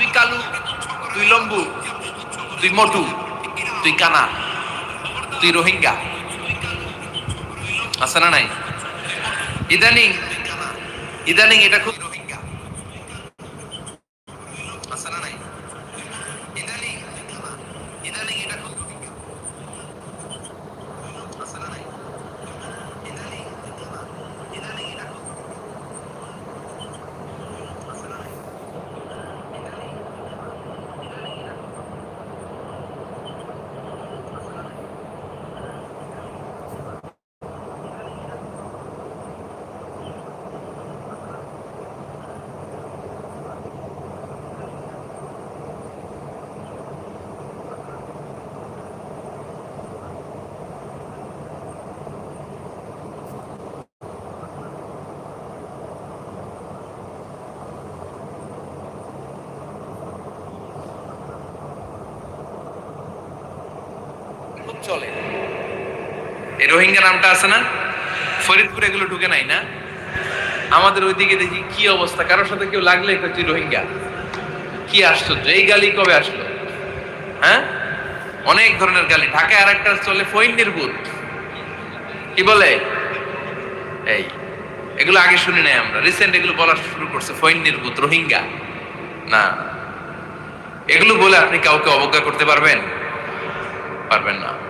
তুই কালু তুই লম্বু তুই মটু তুই কানা তুই রোহিঙ্গা। আছে না নাই? ইদানিং ইদানিং এটা খুব আছে না নাই ইদানিং ইদানিং এটা খুব আছে না নাই ইদানিং ইদানিং এটা খুব আছে না নাই খুব চলে। এই রোহিঙ্গা নামটা আছে না? ফরিদপুরে এগুলো ঢুকে নাই না? আমাদের ওইদিকে দেখি কি অবস্থা? কারোর সাথে কেউ লাগলে তুই রোহিঙ্গা? কি আশ্চর্য। এই গালি কবে আসলো? হ্যাঁ? অনেক ধরনের গালি। ঢাকায় আর একটা চলে ফইন নির্বুত কি বলে? এই, এগুলো আগে শুনি নাই আমরা। রিসেন্ট এগুলো বলা শুরু করছে ফইন নির্বুত রোহিঙ্গা। না। এগুলো বলে আপনি কাউকে অবজ্ঞা করতে পারবেন? পারবেন না।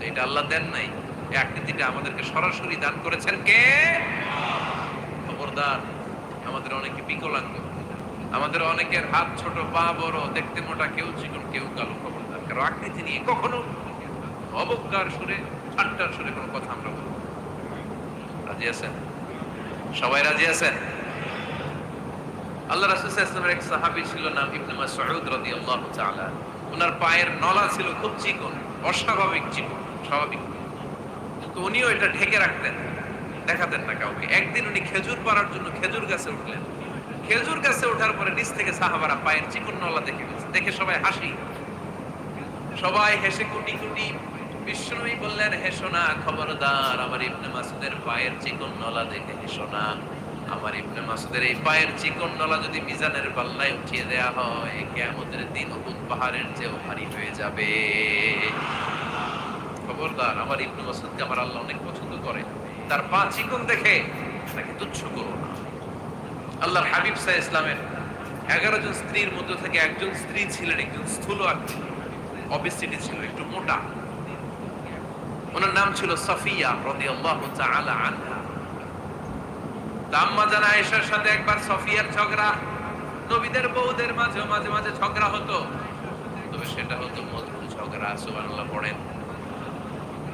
কিন্তু এটা আল্লাহ দেন নাই। এই আকৃতিটা আমাদেরকে সরাসরি দান করেছেন কে? খবরদার, আমাদের অনেকে বিকলাঙ্গ। আমাদের অনেকের হাত ছোট, পা বড়, দেখতে মোটা, কেউ চিকন, কেউ কালো, খবরদার। কারও আকৃতি নিয়ে কখনো অবজ্ঞার সুরে, ঠাট্টার সুরে কোনো কথা আমরা বলব রাজি আছেন? সবাই রাজি আছেন? আল্লাহ রাসূল আলাইহি এক সাহাবী ছিল, নাম ইবনে মাসউদ রাদিয়াল্লাহু তাআলা। ওনার পায়ের নলা ছিল খুব চিকন, অস্বাভাবিক চিকন। স্বাভাবিক। তো উনিও এটা ঢেকে রাখতেন। দেখাতেন না কাউকে। একদিন উনি খেজুর পাড়ার জন্য খেজুর গাছে উঠলেন। খেজুর গাছে ওঠার পরে নিচ থেকে সাহাবারা পায়ের চিকন নলা দেখে দেখে সবাই হাসি। সবাই হেসে কুটি কুটি। বিষ্ণুই বললেন হেসো না খবরদার, আমার ইবনে মাসুদের পায়ের চিকন নলা দেখে হেসো না আমার ইবনে মাসুদের এই পায়ের চিকন নলা যদি মিজানের পাল্লায় উঠিয়ে দেয়া হয়, কেয়ামতের দিন উহুদ পাহাড়ের চেয়েও ভারী হয়ে যাবে। খবরদার, আমার ইবনু মাসুদকে আমার আল্লাহ অনেক পছন্দ করে। তার পা চিকন দেখে তাকে তুচ্ছ করো না। আল্লাহর হাবিব সাহ ইসলামের এগারো জন স্ত্রীর মধ্যে থেকে একজন স্ত্রী ছিলেন, একজন স্থূল আকৃতি অবিসিটি ছিল, একটু মোটা। ওনার নাম ছিল সফিয়া রাদিয়াল্লাহু তাআলা আনহা। আম্মা জানা আয়েশার সাথে একবার সফিয়ার ঝগড়া। নবীদের বউদের মাঝে মাঝে মাঝে ঝগড়া হতো। তবে সেটা হতো মধুর ঝগড়া, সুবহানাল্লাহ, পড়েন।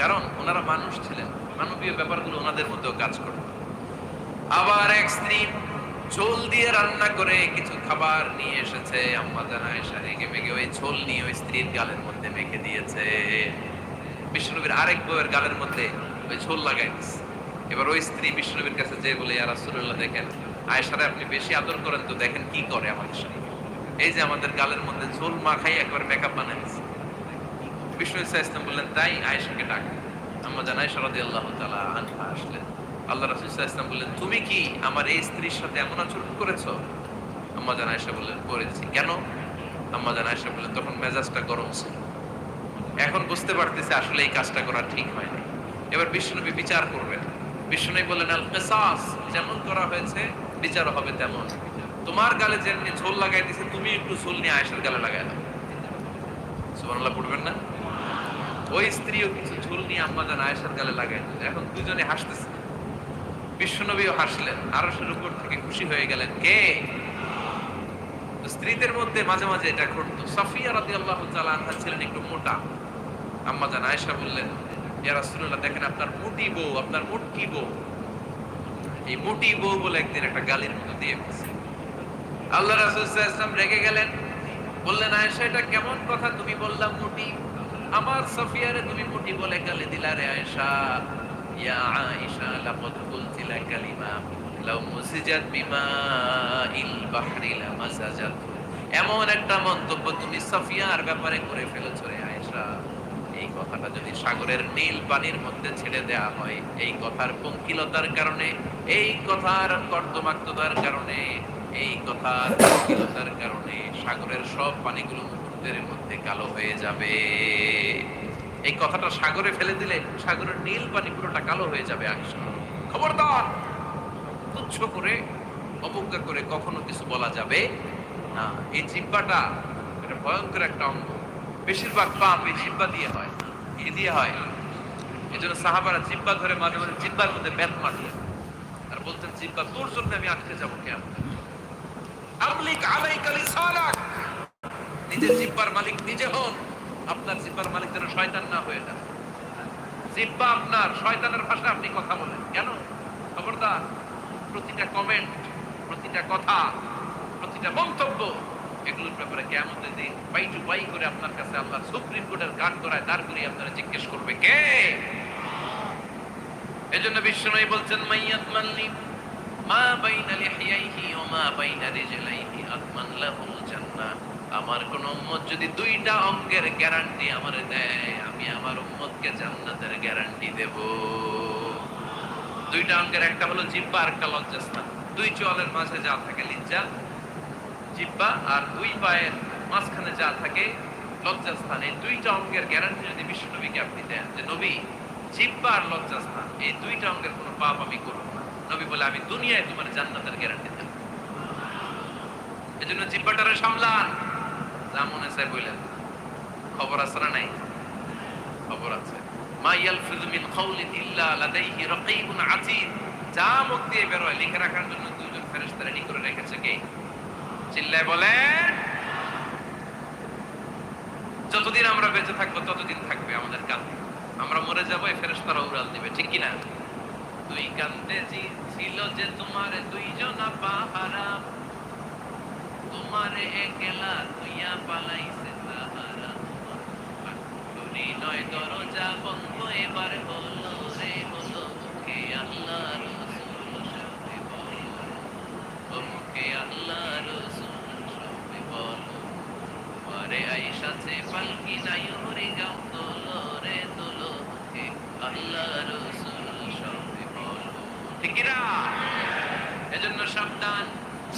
কারণ ওনারা মানুষ ছিলেন। মানবীয় ব্যাপারগুলো ওনাদের মধ্যেও কাজ করত। আবার এক স্ত্রী ঝোল দিয়ে রান্না করে কিছু খাবার নিয়ে এসেছে। আম্মা জানা এসে রেগে মেগে ওই ঝোল নিয়ে ওই স্ত্রীর গালের মধ্যে মেখে দিয়েছে। বিষ্ণুনবীর আরেক বউয়ের গালের মধ্যে ওই ঝোল লাগাই এবার ওই স্ত্রী বিষ্ণুনবীর কাছে যে বলে আর দেখেন, আয়েশারে আপনি বেশি আদর করেন তো দেখেন কি করে আমাদের সাথে? এই যে আমাদের গালের মধ্যে ঝোল মাখাই একবার মেকআপ বানাই দিচ্ছে বিষ্ণু ইসা ইসলাম বললেন, তাই আয়েশাকে ডাক। আম্মা জান আয়েশা তাআলা আনহা আসলেন। আল্লাহ রাসূল আলাইহি ওয়াসাল্লাম বললেন, তুমি কি আমার এই স্ত্রীর সাথে এমন আচরণ করেছ? আম্মা জান আয়েশা বললেন করেছি কেন? আম্মা জান আয়েশা বললেন, তখন মেজাজটা গরম ছিল। এখন বুঝতে পারতেছে আসলে এই কাজটা করা ঠিক হয়নি এবার বিষ্ণুনবী বিচার করবেন। বিষ্ণুনবী বললেন, আল যেমন করা হয়েছে, বিচার হবে তেমন। তোমার গালে যেমনি ঝোল লাগাই দিছে, তুমি একটু ঝোল নিয়ে আয়েশার গালে লাগাই দাও। সুবহানাল্লাহ, পড়বেন না? ওই স্ত্রীও কিছু ঝোল নিয়ে আম্মাজান আয়েশার গালে লাগাই এখন দুজনে হাসতেছে। বিশ্বনবীও হাসলেন। আরশের উপর থেকে খুশি হয়ে গেলেন। কে? স্ত্রীদের মধ্যে মাঝে মাঝে এটা ঘটতো। সাফিয়া রাদিয়াল্লাহু তাআলা আনহা ছিলেন একটু মোটা। আম্মাজান আয়েশা বললেন, ইয়া রাসূলুল্লাহ, দেখেন আপনার মোটি বউ, আপনার মোটি বউ। এই মোটি বউ বলে একদিন একটা গালির মতো দিয়ে ফেলছে আল্লাহ রাসূল ওয়াসাল্লাম রেগে গেলেন। বললেন, আয়েশা, এটা কেমন কথা? তুমি বললাম মোটি আমার সফিয়ারে তুমি মুটি বলে গালি দিলা রে আয়েশা। ইয়া আয়েশা, লাকাদ কুলতি লা কালিমা লাউ মুসিজাত বিমা ইল বাহরি লামাসাজাত। এমন একটা মন্তব্য তুমি সফিয়ার ব্যাপারে করে ফেলেছো রে আয়েশা। এই কথাটা যদি সাগরের নীল পানির মধ্যে ছেড়ে দেয়া হয়, এই কথার পঙ্কিলতার কারণে, এই কথার কর্দমাক্ততার কারণে, এই কথার পঙ্কিলতার কারণে সাগরের সব পানিগুলো মুহূর্তের মধ্যে কালো হয়ে যাবে। এই কথাটা সাগরে ফেলে দিলে সাগরের নীল পানি পুরোটা কালো হয়ে যাবে খবরদার! তুচ্ছ করে, অবজ্ঞা করে কখনো কিছু বলা যাবে না। এই জিব্বাটা এটা ভয়ঙ্কর একটা অঙ্গ। বেশিরভাগ পাপ এই জিব্বা দিয়ে হয় এ দিয়ে হয়। এই জন্য সাহাবারা জিব্বা ধরে মাঝে মাঝে জিব্বার মধ্যে ব্যাত মারতেন আর বলতেন জিব্বা তোর জন্য আমি আটকে যাব কেমন আমলিক আলাইকা লিসানাক! নিজের জিব্বার মালিক নিজে হন, আপনার জিব্বার মালিক যেন শয়তান না হয়ে যায়। জিব্বা আপনার, শয়তানের ভাষায় আপনি কথা বলেন। কেন? খবরদার, প্রতিটা কমেন্ট প্রতিটা কথা, প্রতিটা মন্তব্য এগুলোর ব্যাপারে কেমন দিন বাই টু বাই করে আপনার কাছে আল্লাহ সুপ্রিম কোর্টের গান করায় তার করে আপনারা জিজ্ঞেস করবে কে? এজন্য বিশ্বনবী বলছেন মাইয়াত মাল্লি মা বাইনা লিহিয়াইহি ওয়া মা বাইনা রিজলাইহি আতমান লাহুল জান্নাহ। আমার কোন উম্মত যদি দুইটা অঙ্গের গ্যারান্টি আমার দেয়, আমি আমার উম্মতকে জান্নাতের গ্যারান্টি দেব। দুইটা অঙ্গের, একটা হলো জিব্বা, আর একটা লজ্জাস্থান। দুই চোয়ালের মাঝে যা থাকে লিজ্জা, জিব্বা, আর দুই পায়ের মাঝখানে যা থাকে লজ্জাস্থান। এই দুইটা অঙ্গের গ্যারান্টি যদি বিশ্ব নবীকে আপনি দেন, যে নবী, জিব্বা আর লজ্জাস্থান, এই দুইটা অঙ্গের কোনো পাপ আমি করব না। নবী বলে, আমি দুনিয়ায় তোমার জান্নাতের গ্যারান্টি দেব। এজন্য জিব্বাটারে সামলান। বললেন খবর আছে না নাই? খবর আছে। মা মিন ইল্লা লাদাইহি রাকীবুন আতীদ যা মুখ দিয়ে লিখে রাখার জন্য দুইজন ফেরেশতা রেডি করে রেখেছে কে? চিল্লায় বলে, যতদিন আমরা বেঁচে থাকব, ততদিন থাকবে আমাদের কান আমরা মরে যাব, এই ফেরেশতারা উড়াল দিবে, ঠিক কি না দুই কান্দে ছিল যে তোমার দুইজনা পাহারা। তোমারে একলা হইয়া পালাইছে সাহারা হৃদয় দরজা বন্ধ, এবার হলো রে হলো মুখে আল্লাহ মুখে আল্লাহ রসুল আইসাছে পালকি যাই হরে গাও তোলো, রে তোলো মুখে আল্লাহ রসুল শব্দে বলো। ঠিকিরা এজন্য সাবধান।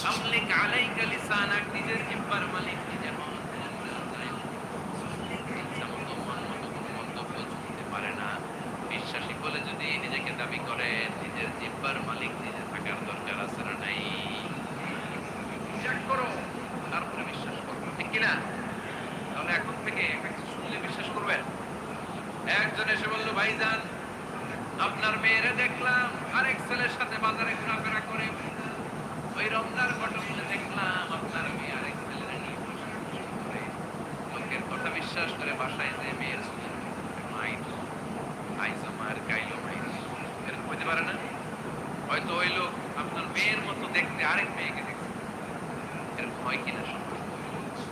আমলিক আলাইকা লিসানাক নিজের জিব্বার মালিক নিজে হন ইচ্ছামতো মনমতো কোনো মন্তব্য শুনতে পারে না বিশ্বাসী বলে যদি নিজেকে দাবি করে নিজের জিব্বার মালিক নিজে থাকার দরকার আছে না নাই চেক করো তারপরে বিশ্বাস করো ঠিক কিনা তাহলে এখন থেকে একটা কিছু শুনলে বিশ্বাস করবেন একজন এসে বলল ভাইজান আপনার মেয়েরে দেখলাম আরেক ছেলের সাথে বাজারে ঘোরাফেরা করে ওই রমজার ঘটনা দেখলাম আপনার মেয়ে আরেক ছেলের নিয়ে বসে বসে করে। লোকের কথা বিশ্বাস করে বাসায় যে মেয়ের মাইট আইসো মায়ের গাইলো মাইট এরকম হতে পারে না হয়তো ওই লোক আপনার মেয়ের মতো দেখতে আরেক মেয়েকে দেখছে এরকম হয় কিনা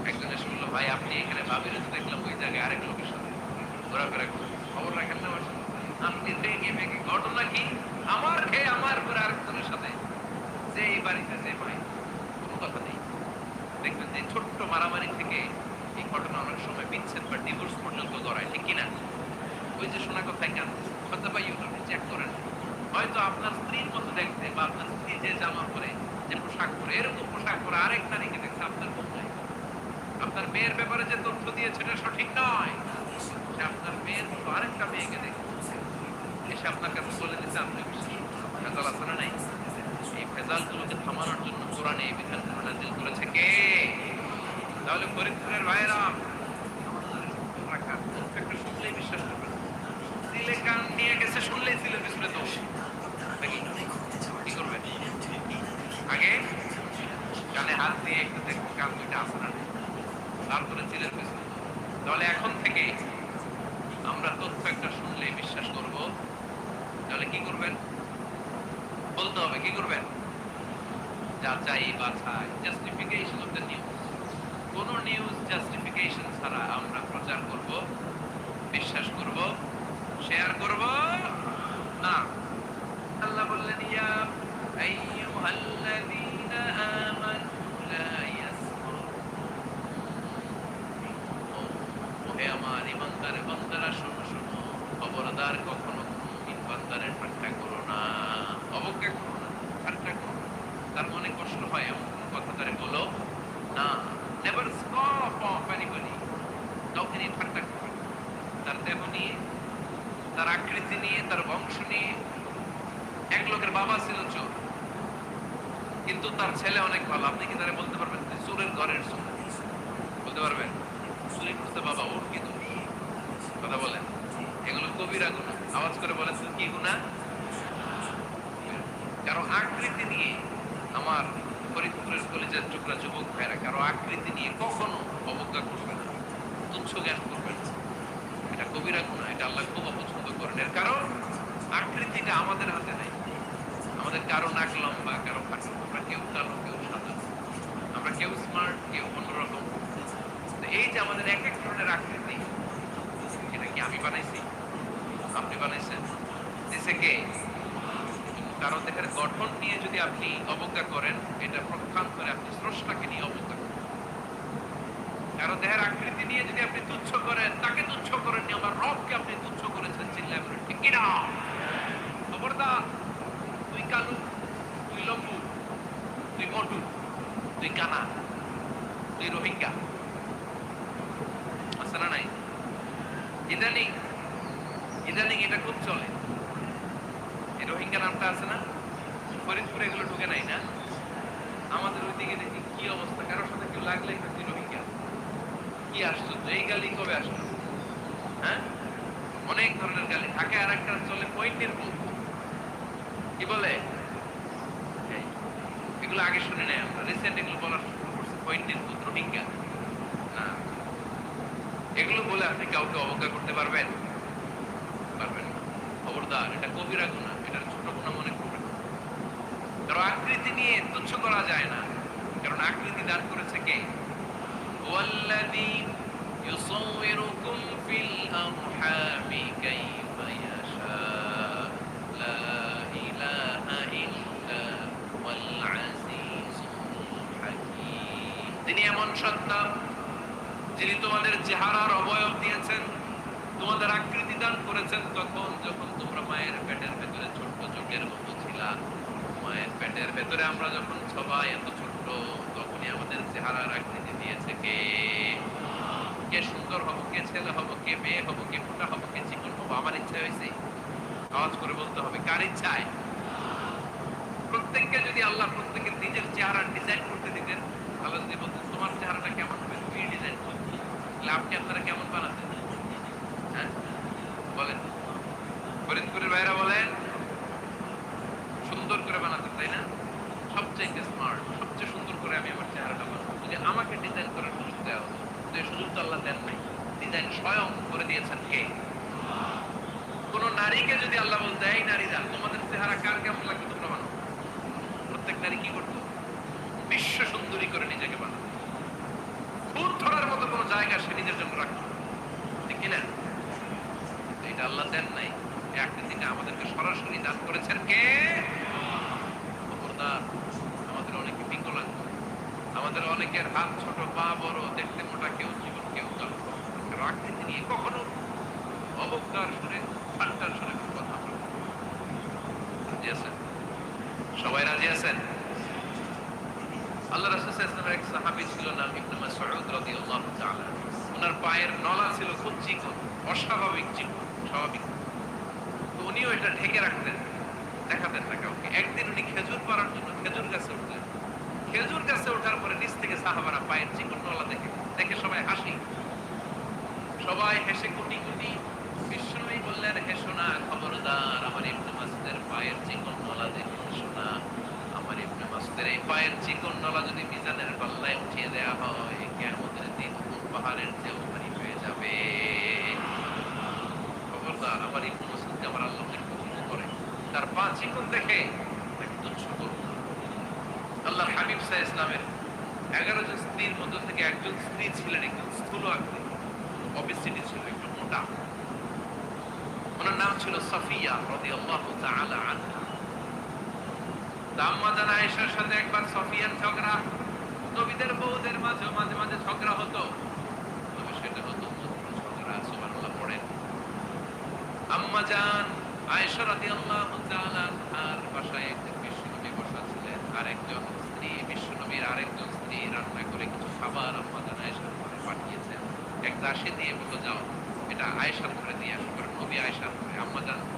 একজন এসে বলল ভাই আপনি এখানে ভাবির দেখলাম ওই জায়গায় আরেক লোকের সাথে ঘোরাফেরা করে খবর রাখেন না বাসা আপনি দেখে মেঘে ঘটনা কি আমার খেয়ে আমার করে আরেকজনের সাথে যে এই বাড়িতে যে ভাই কোনো কথা নেই দেখবেন যে ছোট্ট মারামারি থেকে এই ঘটনা অনেক সময় বিচ্ছেদ বা ডিভোর্স পর্যন্ত গড়ায় ঠিক কিনা ওই যে শোনা কথায় কেন কথা পাই আপনি চেক করেন হয়তো আপনার স্ত্রীর মতো দেখতে বা আপনার স্ত্রী যে জামা পরে যে পোশাক পরে এরকম পোশাক পরে আরেক নারীকে দেখছে আপনার কম নাই আপনার মেয়ের ব্যাপারে যে তথ্য দিয়েছে সঠিক নয়। আপনার মেয়ের মতো আরেকটা মেয়েকে দেখছে এসে আপনার কাছে বলে দিচ্ছে আপনি ভেজাল আছে না নাই? এই ভেজালগুলোকে থামানোর জন্য কোরআনে এই বিধান নাজিল করেছে কে? তাহলে ফরিদপুরের ভাইয়েরা শুনলেই সিলে কান নিয়ে গেছে, শুনলেই করবেন আগে? কানে হাত দিয়ে একটু দেখুন, কান দুইটা আছে না তারপরে সিলের পিছনে তাহলে এখন থেকে আমরা তথ্য একটা শুনলে বিশ্বাস করব। তাহলে কি করবেন? বলতে হবে, কি করবেন? যাচাই, বাছাই জাস্টিফিকেশন অফ দ্য নিউজ কোন নিউজ জাস্টিফিকেশন ছাড়া আমরা প্রচার করব, বিশ্বাস করব শেয়ার করব? না। আল্লাহ বললেন, ইয়া আইয়ুহাল্লাযীনা আমানু লা ইয়াসখুর ওহে আমার ইমানদার বান্দারা শোনো শোনো খবরদার কখনো কোনো ইমানদারের ঠাট্টা করো না অবজ্ঞা করো না ঠাট্টা করো না। তার মনে কষ্ট হয় এমন কোনো কথা তারে বলো না নেভার স্কপ অফ এনিবডি কাউকে নিয়ে ঠাট্টা করবে না। তার দেহ নিয়ে তার আকৃতি নিয়ে তার বংশ নিয়ে এক লোকের বাবা ছিল চোর কিন্তু তার ছেলে অনেক ভালো আপনি কি তারা বলতে পারবেন চোর বলতে পারবেন চুরি করতে বাবা ওর কি দোষ। কথা বলেন। এগুলো কবিরা গুণা। আওয়াজ করে বলেন কি গুণা? কারও আকৃতি নিয়ে আমার ফরিদপুরের কলেজের টুকরা যুবক ভাইরা কারও আকৃতি নিয়ে কখনো অবজ্ঞা করবে না। তুচ্ছ জ্ঞান করবে এটা কবিরা গুণা। এটা আল্লাহ খুব অপছন্দ করেন। এর কারণ, আকৃতিটা আমাদের হাতে নাই। আমাদের কারও নাক লম্বা, কারও আমরা কেউ কালো, কেউ কেউ স্মার্ট কেউ অন্যরকম। এই যে আমাদের এক এক ধরনের আকৃতি, এটা কি আমি বানাইছি? আপনি বানাইছেন। দিছে কে? কারণ দেখেন গঠন নিয়ে যদি আপনি অবজ্ঞা করেন, এটা প্রক্ষান করে আপনি স্রষ্টাকে নিয়ে অবজ্ঞা করেন। কারণ দেহের আকৃতি নিয়ে যদি আপনি তুচ্ছ করেন, তাকে তুচ্ছ করেন আমার রবকে আপনি তুচ্ছ করেছেন বলেন ঠিক কিনা? খবরদার, তুই কালু, তুই লম্বু, তুই মটু তুই তুই রোহিঙ্গা আছে নাই ইদানিং ইদানিং এটা খুব চলে এই রোহিঙ্গা নামটা আছে না ফরিদপুরে এগুলো ঢুকে নাই না আমাদের ওইদিকে দেখি কি অবস্থা কারোর সাথে কেউ লাগলে তুই রোহিঙ্গা কি আসছো এই গালি কবে আসলো হ্যাঁ অনেক ধরনের গালি ঢাকে আর একটা চলে পয়েন্টের বুক কি বলে এগুলো আগে শুনি নাই আমরা রিসেন্ট এগুলো বলার শুরু করছে পয়েন্টের পুত্র রোহিঙ্গা এগুলো বলে আপনি কাউকে অবজ্ঞা করতে পারবেন? পারবেন খবরদার, এটা কবিরা গুণা এটা ছোট গুণা মনে করবেন কারণ আকৃতি নিয়ে তুচ্ছ করা যায় না। কারণ আকৃতি দান করেছে কে? ওয়াল্লাদি ইউসাউইরুকুম ফিল আরহামি কাইফা। সত্তা যিনি তোমাদের চেহারার অবয়ব দিয়েছেন, তোমাদের আকৃতি দান করেছেন, তখন যখন তোমরা মায়ের পেটের ভেতরে ছোট্ট চোখের মতো ছিলা, মায়ের পেটের ভেতরে আমরা যখন সবাই এত ছোট্ট, তখনই আমাদের চেহারার আকৃতি দিয়েছে কে? কে সুন্দর হব, কে ছেলে হব, কে মেয়ে হব, কে ফুটা হব, কে চিকন হব, আমার ইচ্ছা হয়েছে। আওয়াজ করে বলতে হবে, কার ইচ্ছায়? প্রত্যেককে যদি আল্লাহ প্রত্যেকের নিজের চেহারা ডিজাইন করতে দিতেন আল্লাহ যদি বলতেন, তোমার চেহারাটা কেমন হবে? তুমি ডিজাইন করছি ল্যাব আপনি আপনারা কেমন বানাতেন হ্যাঁ বলেন ফরিদপুরের বাইরা বলেন সুন্দর করে বানাতেন তাই না সবচেয়ে স্মার্ট সবচেয়ে সুন্দর করে আমি আমার চেহারাটা বানাবো যদি আমাকে ডিজাইন করার সুযোগ দেওয়া হতো তো এই সুযোগ তো আল্লাহ দেন নাই ডিজাইন স্বয়ং করে দিয়েছেন কে কোন নারীকে যদি আল্লাহ বলতে এই নারীরা তোমাদের চেহারা কার কেমন লাগবে তোমরা বানাও প্রত্যেক নারী কি করতো বিশ্ব সুন্দরী করে নিজেকে বানাতো খুব ধরার মতো কোনো জায়গা সে নিজের জন্য ঠিক কিনা এটা আল্লাহ দেন নাই। এই থেকে আমাদেরকে সরাসরি দান করেছেন কে? আমাদের অনেকে বিকলাঙ্গ আমাদের অনেকের হাত ছোট, পা বড়, দেখতে মোটা কেউ, জীবন কেউ তার রাখতে তিনি, কখনো অবজ্ঞার সুরে ঠাট্টার সুরে কোনো কথা বলে না। রাজি আছেন সবাই রাজি আছেন আল্লাহ রাসূল সাল্লাল্লাহু আলাইহি এক সাহাবী ছিল নাম ইবনে মাসউদ রাদিয়াল্লাহু তাআলা ওনার পায়ের নলা ছিল খুব চিকন অস্বাভাবিক চিকন স্বাভাবিক তো উনিও এটা ঢেকে রাখতেন দেখাতেন না কাউকে একদিন উনি খেজুর পাড়ার জন্য খেজুর গাছে উঠলেন খেজুর গাছে ওঠার পরে নিচ থেকে সাহাবারা পায়ের চিকন নলা দেখে দেখে সবাই হাসি সবাই হেসে কুটি কুটি বিষ্ণুই বললেন হেসো না খবরদার আমার ইবনে মাসুদের পায়ের চিকন নলা দেখে হেসো না আমার ইবনে মাসুদের এই পায়ের চিকন নলা যদি মিজানের পাল্লায় উঠিয়ে দেয়া হয় কিয়ামতের দিন কোন পাহাড়ের চেয়েও ভারী হয়ে যাবে খবরদার আমার ইবনে মাসুদকে আমার আল্লাহ অনেক পছন্দ করে তার পা চিকন দেখে তাকে তুচ্ছ করো না। আল্লাহর হাবিব সাহ ইসলামের এগারো জন স্ত্রীর মধ্য থেকে একজন স্ত্রী ছিলেন একজন স্থূল আকৃতি অবিসিটি ছিল একটু মোটা ওনার নাম ছিল সাফিয়া রাদিয়াল্লাহু তাআলা আনহা। আম্মা জান আয়েশার সাথে একবার সফিয়ার ঝগড়া। নবীদের বউদের মাঝে মাঝে মাঝে ঝগড়া হতো। তবে সেটা হতো ঝগড়া, সুবহানাল্লাহ, পড়েন। আম্মা জান, আয়েশা রাদিয়াল্লাহু তাআলা আর বাসায় একজন বিশ্বনবী বসা ছিলেন। আর স্ত্রী, বিশ্বনবীর আরেকজন স্ত্রী রান্না করে কিছু খাবার আম্মা জান আয়েশার পাঠিয়েছেন। এক দাসী দিয়ে বলল, যাও। এটা আয়েশার ঘরে দিয়ে আসো নবী আয়েশার ঘরে। আম্মা জান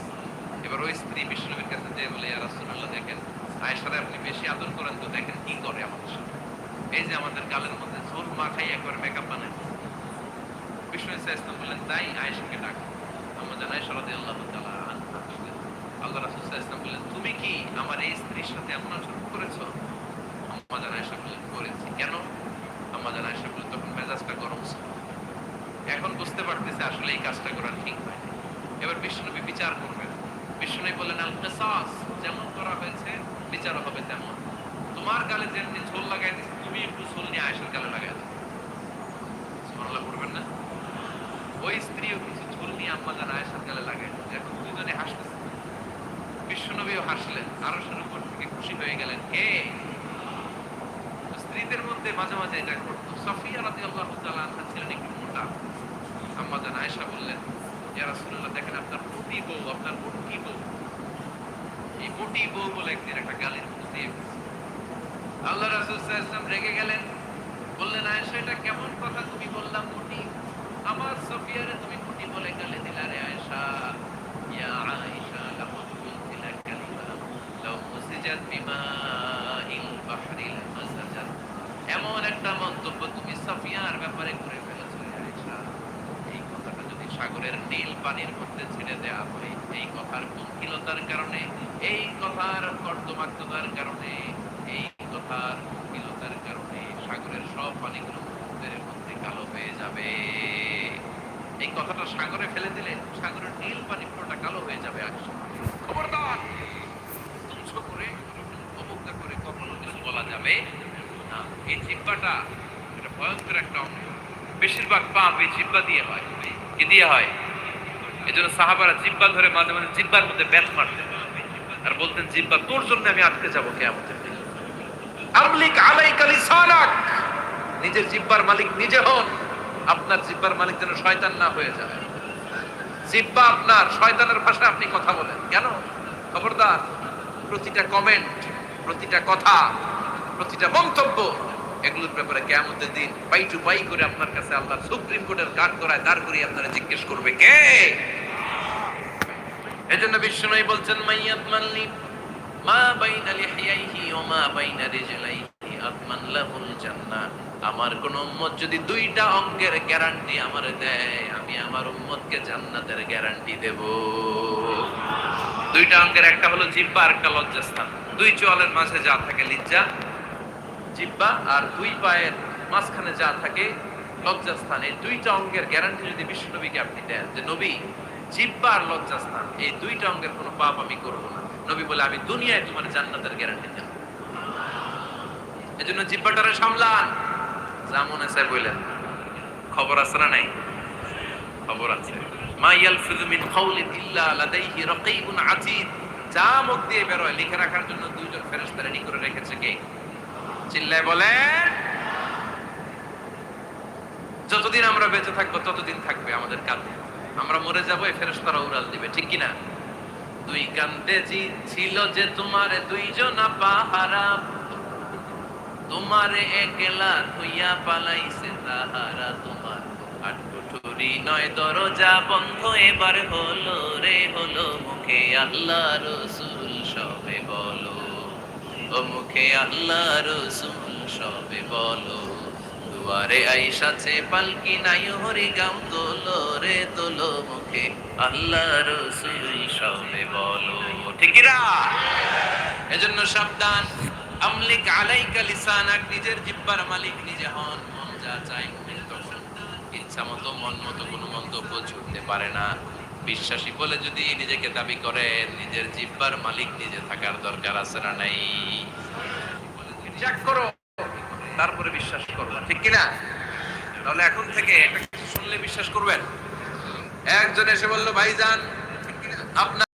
এবার ওই স্ত্রী বিষ্ণুনবীর কাছে যে বলে আর রাসূলুল্লাহ, দেখেন, আয়েশারে আপনি বেশি আদর করেন তো দেখেন কি করে আমাদের সাথে? এই যে আমাদের গালের মধ্যে ঝোল মাখাই একবার মেকআপ বানায় বিষ্ণু ইসলাম বললেন, তাই ডাক। আল্লাহ আল্লাহ রাসূল ওয়াসাল্লাম বললেন, তুমি কি আমার এই স্ত্রীর সাথে এমন আচরণ করেছ? জানা, আয়েশা বললেন, করেছি। কেন? আম্মা জানা, আয়েশা বললেন, তখন মেজাজটা গরম ছিল। এখন বুঝতে পারতেছে আসলে এই কাজটা করা ঠিক হয় এবার বিষ্ণুনবী বিচার করবেন বিষ্ণুনবী বললেন আল কিসাস যেমন করা হয়েছে বিচার হবে তেমন। তোমার গালে যেমনি ঝোল লাগাই দিচ্ছে তুমি একটু ঝোল নিয়ে আয়েশার গালে লাগাই দাও। সুবহানাল্লাহ করবেন না? ওই স্ত্রীও কিছু ঝুল নিয়ে আম্মা জান আয়েশার গালে লাগাই দিচ্ছে এখন দুজনে হাসতেছে। বিশ্বনবীও হাসলেন আরও শুরু থেকে খুশি হয়ে গেলেন। কে? স্ত্রীদের মধ্যে মাঝে মাঝে এটা ঘটতো। সফিয়া রাদিয়াল্লাহু তাআলা আনহা ছিলেন একটু মোটা। আম্মা জান আয়েশা বললেন যারা রাসূলুল্লাহ, দেখেন আপনার প্রতি বউ আপনার বউ এই বুটি বউ বলে একদিন একটা গালির আল্লাহ রেগে গেলেন। বললেন এটা কেমন কথা তুমি বললাম মুটি আমার সফিয়ারে তুমি মুটি বলে দিলা রে ইয়া কালিমা মুসিজাত বিমাইল বাহরি লামাসাজাত এমন একটা মন্তব্য তুমি সফিয়ার ব্যাপারে করে ফেলেছো এই কথাটা যদি সাগরের নীল পানির মধ্যে ছেড়ে দেওয়া হয় এই কথার কুঙ্কিলতার কারণে, এই কথার কর্দমাক্ততার কারণে, এই কথার কুঙ্কিলতার কারণে সাগরের সব পানিগুলো সমুদ্রের মধ্যে কালো হয়ে যাবে। এই কথাটা সাগরে ফেলে দিলে সাগরের নীল পানি পুরোটা কালো হয়ে যাবে একসময় খবরদার! তুচ্ছ করে করে কখনো কিছু বলা যাবে না। এই এটা ভয়ঙ্কর একটা বেশিরভাগ পাপ এই দিয়ে হয়, কি দিয়ে হয়? এই জন্য সাহাবারা জিব্বা ধরে মাঝে মাঝে জিব্বার মধ্যে ব্যাথ মারতেন আর বলতেন জিব্বা তোর জন্য আমি আটকে যাব আমলিক আলাইকা লিসানাক। নিজের জিব্বার মালিক নিজে হন আপনার জিব্বার মালিক যেন শয়তান না হয়ে যায়। জিব্বা আপনার শয়তানের ভাষায় আপনি কথা বলেন। কেন? খবরদার প্রতিটা কমেন্ট প্রতিটা কথা প্রতিটা মন্তব্য এগুলোর ব্যাপারে কেমতের দিন পাই টু পাই করে আপনার কাছে আল্লাহর সুপ্রিম কোর্টের কাঠ করায় দাঁড় করিয়ে আপনারা জিজ্ঞেস করবে কে? এজন্য বিষ্ণুই বলছেন মাইয়াত মা মা লাহুল আমার কোন উম্মত যদি দুইটা অঙ্গের গ্যারান্টি আমার দেয়, আমি আমার উম্মতকে জান্নাতের গ্যারান্টি দেব। দুইটা অঙ্গের একটা হলো জিব্বা আর একটা লজ্জাস্থান। দুই চোয়ালের মাঝে যা থাকে লিজ্জা জিব্বা আর দুই পায়ের মাঝখানে যা থাকে লজ্জাস্থান। এই দুইটা অঙ্গের গ্যারান্টি যদি বিশ্ব নবীকে আপনি দেন যে, নবী, জিব্বা আর লজ্জাস্থান, এই দুইটা অঙ্গের কোনো পাপ আমি করব না। নবী বলে, আমি দুনিয়ায় তোমার জান্নাতের গ্যারান্টি দেব। জিব্বাটারে সামলান। বললেন খবর আছে না নাই? খবর আছে। মা লাদাইহি যা মুখ দিয়ে বেরোয়, লিখে রাখার জন্য দুইজন ফেরেশতা রেডি করে রেখেছে কে? চিল্লায় বলেন। যতদিন আমরা বেঁচে থাকব, ততদিন থাকবে আমাদের কাঁধে। আমরা মরে যাব, এই ফেরেশতারা উড়াল দিবে, ঠিক কি না দুই কান্দে জি ছিল যে তোমার দুইজন পাহারা। তোমারে পালাইছে তাহারা। তোমার নয়, দরজা বন্ধ, এবার হলো রে, হলো মুখে আল্লাহ ও মুখে আল্লাহ রসুল সবে বলো। দুয়ারে আইসাছে পালকি নাই হরি গাম তোলো রে তোলো মুখে। আল্লাহ রসুল সবে বলো। ঠিকিরা এজন্য সাবধান। আমলিক আলাইকা লিসানাক, নিজের জিব্বার মালিক নিজে হন, মন যা চাই। তখন ইচ্ছা মতো মন মতো কোনো মন্তব্য ছুটতে পারে না। বিশ্বাসী বলে যদি নিজেকে দাবি করে, নিজের জিব্বার মালিক নিজে থাকার দরকার আছে না নাই? করো। তারপরে বিশ্বাস করব, ঠিক কিনা? তাহলে এখন থেকে শুনলে বিশ্বাস করবেন? একজন এসে বলল, ভাইজান আপনার